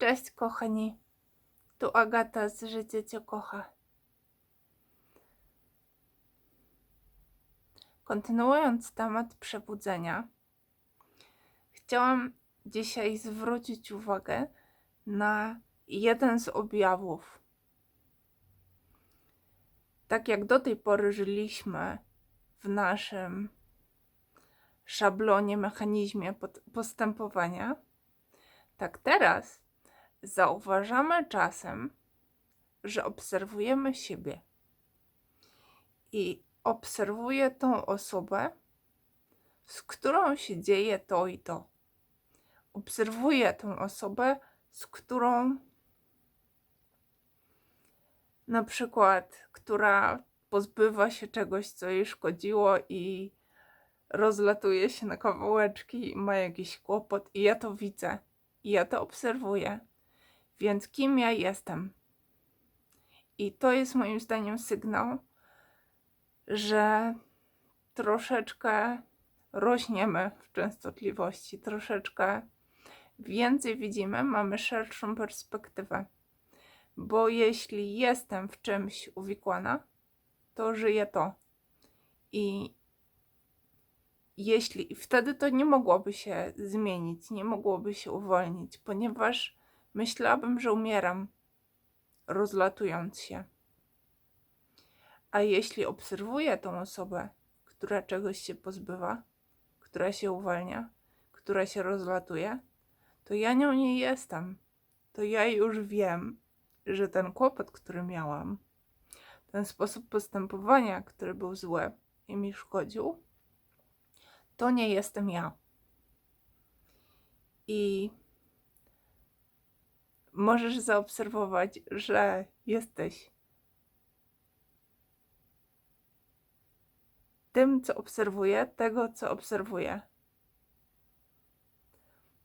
Cześć kochani, tu Agata z Życie Cię kocha. Kontynuując temat przebudzenia, chciałam dzisiaj zwrócić uwagę na jeden z objawów. Tak jak do tej pory żyliśmy w naszym szablonie, mechanizmie postępowania, tak teraz zauważamy czasem, że obserwujemy siebie i obserwuję tą osobę, z którą się dzieje to i to. Obserwuję tą osobę, z którą na przykład, która pozbywa się czegoś, co jej szkodziło i rozlatuje się na kawałeczki, ma jakiś kłopot, i ja to widzę, i ja to obserwuję. Więc kim ja jestem? I to jest moim zdaniem sygnał, że troszeczkę rośniemy w częstotliwości, troszeczkę więcej widzimy, mamy szerszą perspektywę. Bo jeśli jestem w czymś uwikłana, to żyję to. I jeśli wtedy to nie mogłoby się zmienić, nie mogłoby się uwolnić, ponieważ myślałabym, że umieram, rozlatując się. A jeśli obserwuję tą osobę, która czegoś się pozbywa, która się uwalnia, która się rozlatuje, to ja nią nie jestem. To ja już wiem, że ten kłopot, który miałam, ten sposób postępowania, który był zły i mi szkodził, to nie jestem ja. I możesz zaobserwować, że jesteś tym, co obserwuję, tego, co obserwuję.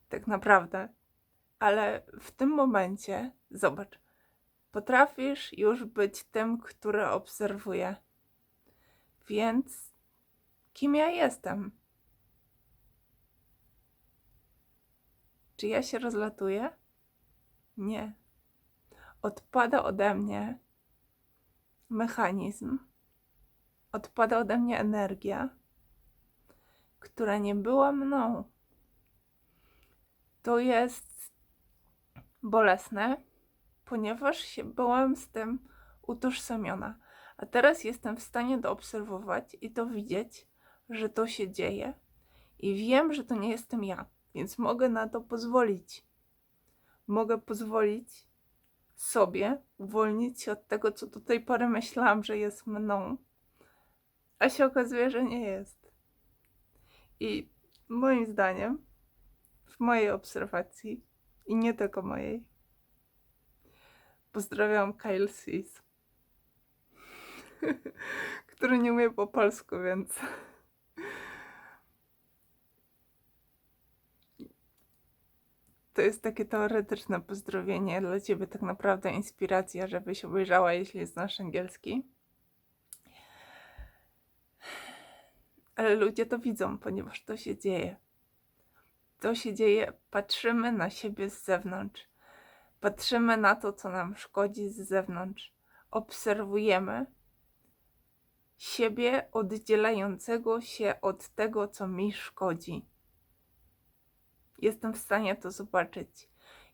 Tak naprawdę. Ale w tym momencie, zobacz, potrafisz już być tym, który obserwuje. Więc kim ja jestem? Czy ja się rozlatuję? Nie. Odpada ode mnie mechanizm, odpada ode mnie energia, która nie była mną. To jest bolesne, ponieważ się byłam z tym utożsamiona. A teraz jestem w stanie to obserwować i to widzieć, że to się dzieje. I wiem, że to nie jestem ja, więc mogę na to pozwolić. Mogę pozwolić sobie uwolnić się od tego, co do tej pory myślałam, że jest mną, a się okazuje, że nie jest. I moim zdaniem, w mojej obserwacji, i nie tylko mojej, pozdrawiam Kyle który nie umie po polsku, więc to jest takie teoretyczne pozdrowienie dla ciebie, tak naprawdę inspiracja, żebyś obejrzała, jeśli znasz angielski. Ale ludzie to widzą, ponieważ to się dzieje. To się dzieje, patrzymy na siebie z zewnątrz. Patrzymy na to, co nam szkodzi z zewnątrz. Obserwujemy siebie oddzielającego się od tego, co mi szkodzi. Jestem w stanie to zobaczyć.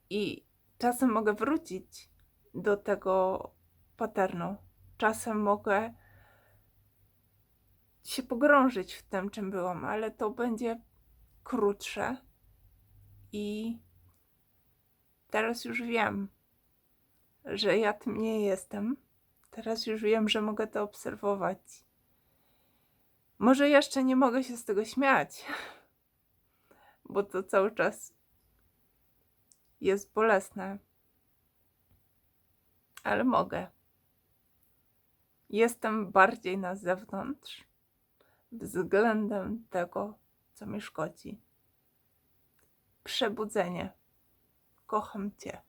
I czasem mogę wrócić do tego paternu. Czasem mogę się pogrążyć w tym, czym byłam, ale to będzie krótsze. I teraz już wiem, że ja tym nie jestem. Teraz już wiem, że mogę to obserwować. Może jeszcze nie mogę się z tego śmiać, bo to cały czas jest bolesne. Ale mogę. Jestem bardziej na zewnątrz względem tego, co mi szkodzi. Przebudzenie. Kocham Cię.